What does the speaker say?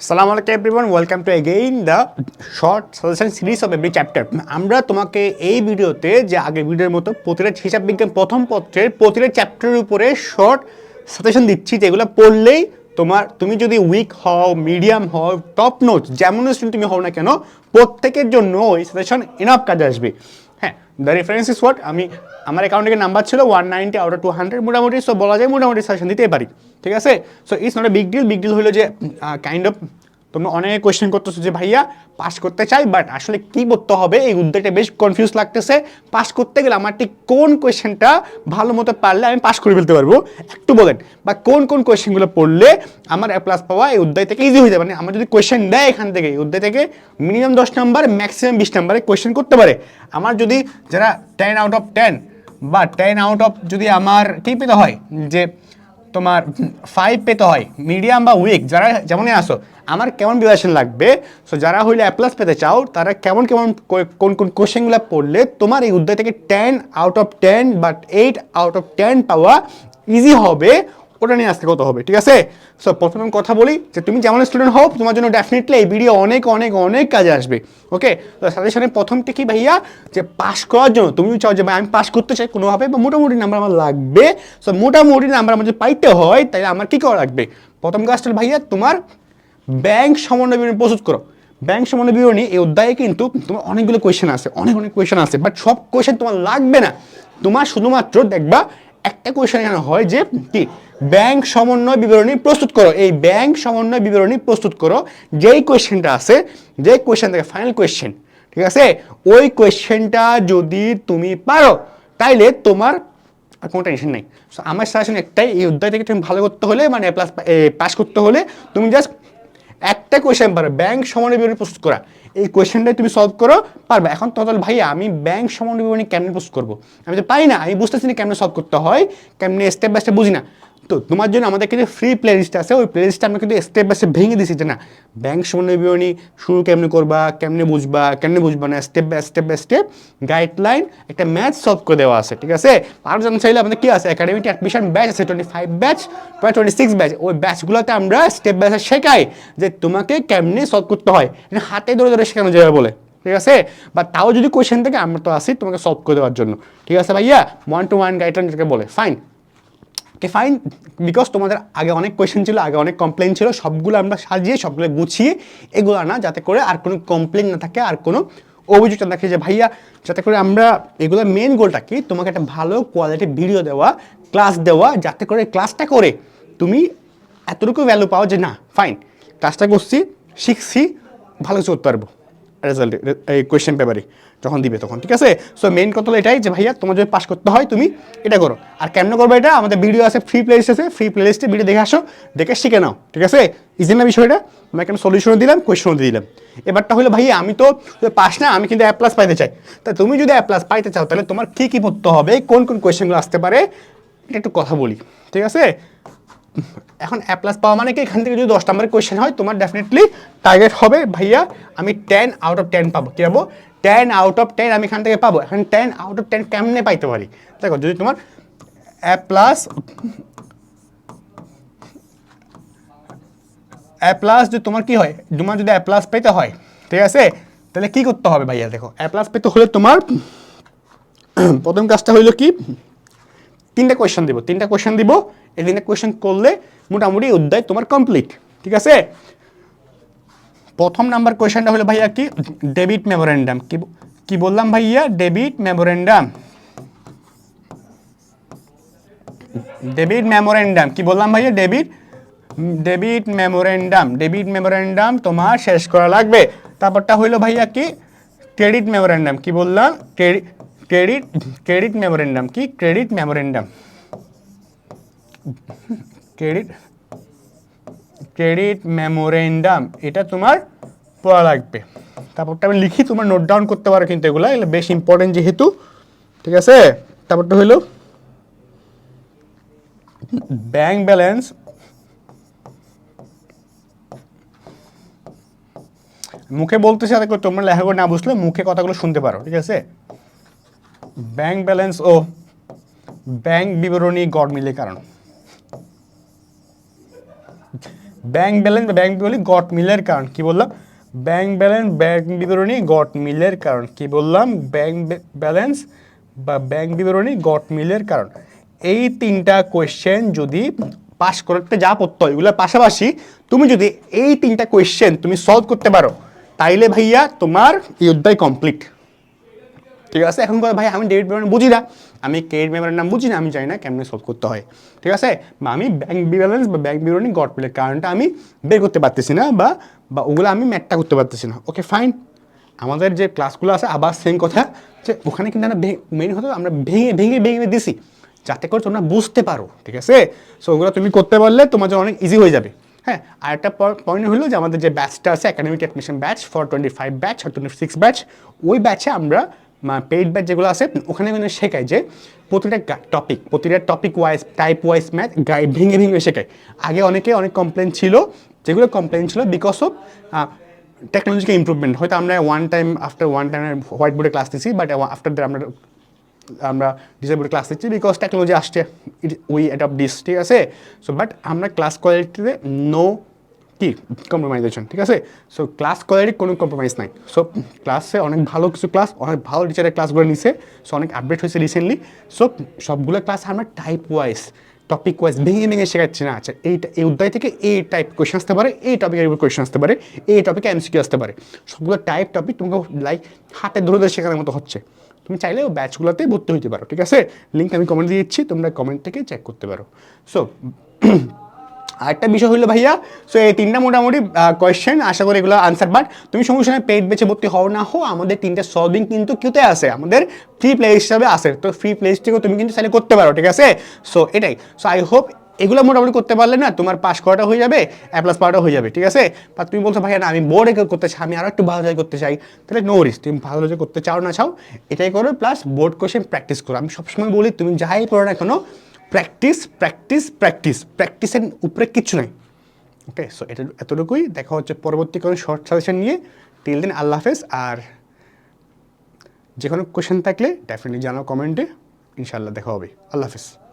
সালাম আলাইকুম everyone welcome to again the short suggestion series of every chapter আমরা তোমাকে এই ভিডিওতে যে আগের ভিডিওর মতো প্রতিটা হিসাব বিজ্ঞান প্রথম পত্রের প্রতিটা চ্যাপ্টারের উপরে শর্ট সাজেশন দিচ্ছি, যেগুলো পড়লেই তোমার, তুমি যদি উইক হও মিডিয়াম হও টপ নোট যেমন স্টুডেন্ট তুমি হও না কেন, প্রত্যেকের জন্য ওই সাজেশন ইনাফ কাজে আসবে। হ্যাঁ দ্য রেফারেন্স ইস হোয়াট আমি, আমার অ্যাকাউন্টে নাম্বার ছিল one ninety out of two hundred মোটামুটি সো বলা যায় মোটামুটি সাজেশন দিতে পারি, ঠিক আছে? So it's not a big deal big deal হলো যে কাইন্ড অফ তোমরা অনেক কোয়েশ্চেন করতেছো যে, ভাইয়া পাস করতে চাই বাট আসলে কি করতে হবে? এই উদ্যোগটা বেশ কনফিউজ লাগতেছে। পাস করতে গেলে আমার ঠিক কোন কোয়েশ্চেনটা ভালো মতো পারলে আমি পাস করে ফেলতে পারব? একটু বলেন, বা কোন কোন কোয়েশ্চেনগুলো পড়লে আমার এ প্লাস পাওয়া এই অধ্যায় থেকে ইজি হয়ে যাবে মানে আমার যদি কোয়েশ্চেন দেয় এখান থেকে, এই অধ্যায় থেকে মিনিমাম দশ নাম্বার ম্যাক্সিমাম বিশ নাম্বারে কোয়েশ্চেন করতে পারে। আমার যদি যারা টেন আউট অফ টেন বা টেন আউট অফ যদি আমার, কী পেতে হয়? যে তোমার ফাইভ পেতে হয় মিডিয়াম বা উইক যারা যেমনই আসো, আমার কেমন বিভাষণ লাগবে? সো যারা হইলে অ্যাপ্লাস পেতে চাও, তারা কেমন কেমন কোন কোন কোশ্চেনগুলো পড়লে তোমার এই উদ্যোগ থেকে ten out of ten but eight out of ten পাওয়া ইজি হবে। ওটা নিয়ে আজকে কত হবে, ঠিক আছে? সো প্রথমে আমি কথা বলি যে তুমি যেমন স্টুডেন্ট হও, তোমার জন্য ডেফিনেটলি এই ভিডিও অনেক অনেক অনেক কাজে আসবে ওকে তো সাজেশনের প্রথমটা কি ভাইয়া যে পাস করার জন্য তুমি চাও যে ভাই আমি পাস করতে চাই কোনোভাবে, বা মোটামুটি নাম্বার আমার লাগবে। সো মোটামুটি নাম্বার আমার যদি পাইতে হয়, তাহলে আমার কী করা লাগবে? প্রথম কাজটা ভাইয়া তোমার ব্যাংক সমন্বয় বিবরণী প্রস্তুত করো। ব্যাংক সমন্বয় বিবরণী, এই অধ্যায়ে কিন্তু তোমার অনেকগুলো কোয়েশ্চেন আছে, অনেক অনেক কোয়েশ্চেন আছে বাট সব কোয়েশ্চেন তোমার লাগবে না। তোমার শুধুমাত্র দেখবা একটা কোয়েশ্চেন এখানে হয় যে কি? ব্যাংক সমন্বয় বিবরণী প্রস্তুত করো। এই ব্যাংক সমন্বয় বিবরণী প্রস্তুত করো। যেই কোয়েশ্চেনটা আছে, যেই কোয়েশ্চেন থেকে ফাইনাল কোয়েশ্চেন ঠিক আছে? ওই কোয়েশ্চেনটা যদি তুমি পারো, তাইলে তোমার আর কোনো টেনশন নেই। সো আমার সাজেশন একটাই, এই অধ্যায় থেকে তুমি ভালো করতে হলে মানে প্লাস পাস করতে হলে, তুমি জাস্ট একটা কোয়েশ্চেন পারো। ব্যাংক সমন্বয় বিবরণী প্রস্তুত করা। এই কোয়েশ্চেনটাই তুমি সলভ করো, পারবে। এখন তদল ভাই আমি ব্যাংক সম্বন্ধে বিবরণী কেমনে পোস্ট করব? আমি তো পাই না, আমি বুঝতেছি না কেমনে সলভ করতে হয়, কেমনে স্টেপ বাই স্টেপ বুঝি না। তো তোমার জন্য আমাদের কিন্তু ফ্রি প্লে লিস্ট আছে। ওই প্লে লিস্টটা আমরা কিন্তু স্টেপ বাই স্টেপ ভেঙে দিছি যে না ব্যাংক সমন্বয় বিবরণী শুরু কেমনে করবা, কেমনে বুঝবা কেমনে বুঝবা না step by step by step guideline একটা ম্যাথ সলভ করে দেওয়া আছে, ঠিক আছে? আর জানতে চাইলে আমাদের কি আছে? একাডেমিতে অ্যাডমিশন ব্যাচ আছে টোয়েন্টি ফাইভ ব্যাচ প্রায় টোয়েন্টি সিক্স ব্যাচ ওই ব্যাচগুলোতে আমরা স্টেপ বাই স্টেপ শেখাই যে তোমাকে কেমনে সলভ করতে হয়। এটা হাতে ধরে ধরে শেখানো যাবে বলে, ঠিক আছে? বা তাও যদি কোয়েশ্চেন থেকে, আমরা তো আসি তোমাকে সলভ করে দেওয়ার জন্য। ঠিক আছে ভাইয়া? ওয়ান টু ওয়ান গাইডলাইন যেটাকে বলে ফাইন ওকে ফাইন বিকজ তোমাদের আগে অনেক কোয়েশ্চেন ছিল, আগে অনেক কমপ্লেন ছিল, সবগুলো আমরা সাজিয়ে, সবগুলো গুছিয়ে এগুলো না, যাতে করে আর কোনো কমপ্লেন না থাকে, আর কোনো অভিযোগ না থাকে যে, ভাইয়া, যাতে করে আমরা এগুলো মেন গোলটা কি? তোমাকে একটা ভালো কোয়ালিটির ভিডিও দেওয়া ক্লাস দেওয়া, যাতে করে ক্লাসটা করে তুমি এতটুকু ভ্যালু পাও যে, না ফাইন ক্লাসটা করছি, শিখছি, ভালো কিছু করতে পারব। রেজাল্ট এই কোয়েশ্চেন পেপারে যখন দিবে তখন, ঠিক আছে? সো মেইন কথা হলো এটাই যে, ভাইয়া, তোমার যদি পাস করতে হয়, তুমি এটা করো। আর কেমনে করবে এটা? আমাদের ভিডিও আছে ফ্রি প্লেলিস্ট আছে ফ্রি প্লেলিস্টে ভিডিও দেখে আসো, দেখে শিখে নাও, ঠিক আছে? ইজি না বিষয়টা? আমি একটা সলিউশনও দিলাম কোয়েশনও দিয়ে দিলাম। এবারটা হলো, ভাইয়া, আমি তো পাস না, আমি কিন্তু অ্যাপ প্লাস পাইতে চাই। তা তুমি যদি অ্যাপ্লাস পাইতে চাও, তাহলে তোমার কী কী পড়তে হবে? কোন কোন কোয়েশ্চেনগুলো আসতে পারে? এটা একটু কথা বলি, ঠিক আছে? এখন অ্যাপ প্লাস পাওয়া মানে কি? এখান থেকে যদি দশ নম্বরের কোয়েশ্চেন হয়, তোমার ডেফিনেটলি টার্গেট হবে। ভাইয়া, আমি টেন আউট অফ টেন পাবো। কী পাবো? টেন আউট অফ টেন আমি এখান থেকে পাবো। এখন টেন আউট অফ টেন কেমনে পাইতে পারি? দেখো, যদি তোমার অ্যাপ প্লাস অ্যাপ প্লাস যদি তোমার কি হয়? তোমার যদি অ্যাপ প্লাস পেতে হয়, ঠিক আছে? তাহলে কি করতে হবে ভাইয়া? দেখো অ্যাপ প্লাস পেতে হলে তোমার, প্রথম কাজটা হইল কি? তিনটা কোয়েশ্চেন দিব, তিনটা কোয়েশ্চেন দিব, এই তিনটা কোয়েশ্চেন করলে মোটামুটি অধ্যায় তোমার কমপ্লিট ঠিক আছে? প্রথম নাম্বার কোয়েশ্চেনটা হলো ভাইয়া কি? ডেবিট মেমোরেন্ডাম কি কি বললাম ভাইয়া? ডেবিট মেমোরেন্ডাম ডেবিট মেমোরেন্ডাম কি বললাম ভাইয়া? Debit debit memorandum debit memorandum তোমার শেষ করা লাগবে। তারপরটা হইল ভাইয়া কি? ক্রেডিট মেমোরেন্ডাম কি বললাম? ক্রেডিট ক্রেডিট ক্রেডিট মেমোরেন্ডাম কি credit memorandum credit credit memorandum এটা তোমার পড়া লাগবে। তারপরটা আমি লিখি, তোমার নোট ডাউন করতে পারো কিন্তু এগুলো এগুলো বেশ ইম্পর্টেন্ট যেহেতু। ঠিক আছে? তারপরটা হলো ব্যাংক ব্যালেন্স মুখে বলতেছি করে তোমরা করে না বুঝলে মুখে কথাগুলো শুনতে পারো। ঠিক আছে? ব্যাংক ব্যালেন্স ও ব্যাংক বিবরণী গড় মিলে কারণ। ব্যাংক ব্যালেন্স বা ব্যাংক বিবরণী গট মিলের কারণ, কি বললাম? ব্যাংক ব্যালেন্স, ব্যাংক বিবরণী গট মিলের কারণ, কি বললাম? ব্যাংক ব্যালেন্স বা ব্যাংক বিবরণী গট মিলের কারণ। এই তিনটা কোয়েশ্চেন যদি পাস করতে যা পড়তে হয়, এগুলোর পাশাপাশি তুমি যদি এই তিনটা কোয়েশ্চেন তুমি সলভ করতে পারো, তাইলে ভাইয়া তোমার এই অধ্যায় কমপ্লিট ঠিক আছে? এখন কথা ভাই, আমি ডেবিট পেমেন্ট বুঝি না। আমি ক্রেডিট পেমেন্টের নাম বুঝি না, আমি জানি না কেমনে সলভ করতে হয়। ঠিক আছে? বা আমি ব্যাংক ব্যালেন্স বা ব্যাংক বিবরণী গড পেলের কারণটা আমি বের করতে পারতেছি না বা বা ওগুলো আমি ম্যাটটা করতে পারতেছি না। ওকে ফাইন আমাদের যে ক্লাসগুলো আছে, আবার সেম কথা, যে ওখানে কিন্তু আমরা মেন হতো আমরা ভেঙে ভেঙে ভেঙে দিছি, যাতে করে তোমরা বুঝতে পারো, ঠিক আছে? সো ওগুলো তুমি করতে পারলে তোমার জন্য অনেক ইজি হয়ে যাবে। হ্যাঁ আর একটা পয়েন্ট হলো যে আমাদের যে ব্যাচটা আছে academic admission batch for twenty five batch R twenty six batch ওই ব্যাচে আমরা পেইড ব্যাচ যেগুলো আছে, ওখানে কিন্তু শেখায় যে প্রতিটা টপিক প্রতিটা topic wise type wise math guide ভেঙে ভেঙে শেখায়। আগে অনেকে অনেক কমপ্লেন ছিল, যেগুলো কমপ্লেন ছিল বিকজ অফ টেকনোলজিক্যাল ইম্প্রুভমেন্ট হয়তো আমরা one time after one time white বোর্ডে ক্লাস দিচ্ছি বাট আফটার দ্যাট আমরা আমরা ডিসেবল ক্লাস দিচ্ছি বিকজ টেকনোলজি আসছে। ইট উই অ্যাডাপ্ট দিস ঠিক আছে? সো বাট আমরা ক্লাস কোয়ালিটিতে নো কি কম্প্রোমাইজেশন ঠিক আছে? সো ক্লাস কোয়ালিটি কোনো কম্প্রোমাইজ নাই। সো ক্লাসে অনেক ভালো কিছু ক্লাস অনেক ভালো টিচারের ক্লাসগুলো নিছে। সো অনেক আপডেট হয়েছে রিসেন্টলি সো সবগুলো ক্লাস আমরা টাইপ ওয়াইজ টপিক ওয়াইজ ভেঙে ভেঙে শেখাচ্ছি না। আচ্ছা এইটা এই অধ্যায় থেকে এই টাইপ কোয়েশন আসতে পারে, এই টপিকের উপর কোয়েশন আসতে পারে, এই টপিকে এমসিকিউ আসতে পারে। সবগুলো টাইপ টপিক তোমাকে লাইক হাতে ধরে ধরে শেখানোর মতো হচ্ছে। তুমি চাইলে ও ব্যাচগুলোতে ভর্তি হতে পারো, ঠিক আছে? লিঙ্ক আমি কমেন্ট দিয়ে দিচ্ছি, তোমরা কমেন্ট থেকে চেক করতে পারো। সো আরেকটা বিষয় হলো ভাইয়া সো এই তিনটা মোটামুটি কোয়েশ্চেন আশা করি এগুলো আনসার বাট তুমি সমস্যা নেই পেড বেছে ভর্তি হও না হো, আমাদের তিনটা সলভিং কিন্তু কিউতে আছে, আমাদের ফ্রি প্লে হিসাবে আছে, তো ফ্রি প্লে থেকেও তুমি কিন্তু চাইলে করতে পারো, ঠিক আছে? সো এটাই সো আই হোপ এগুলো মোটামুটি করতে পারলে না, তোমার পাস করাটা হয়ে যাবে অ্যাপ্লাস প্লাস পাওয়াটা হয়ে যাবে, ঠিক আছে? বা তুমি বলছো, ভাইয়া না, আমি বোর্ডে করতে চাই আমি আরও একটু ভালো জায়গায় করতে চাই। তাহলে নো রিস তুমি ভালো জায়গায় করতে চাও না, চাও, এটাই করো প্লাস বোর্ড কোশ্চেন প্র্যাকটিস করো। আমি সবসময় বলি, তুমি যাই পড়ো না কেন প্র্যাকটিস প্র্যাকটিস প্র্যাকটিস প্র্যাকটিসের উপরে কিছু নাই। ওকে সো এটা এতটুকুই। দেখা হচ্ছে পরবর্তী কোনো শর্ট সাজেশন নিয়ে। টিল দিন আল্লাহ হাফেজ। আর যে কোনো কোয়েশ্চেন থাকলে ডেফিনেটলি জানাও কমেন্টে ইনশাল্লাহ দেখা হবে। আল্লাহ হাফেজ।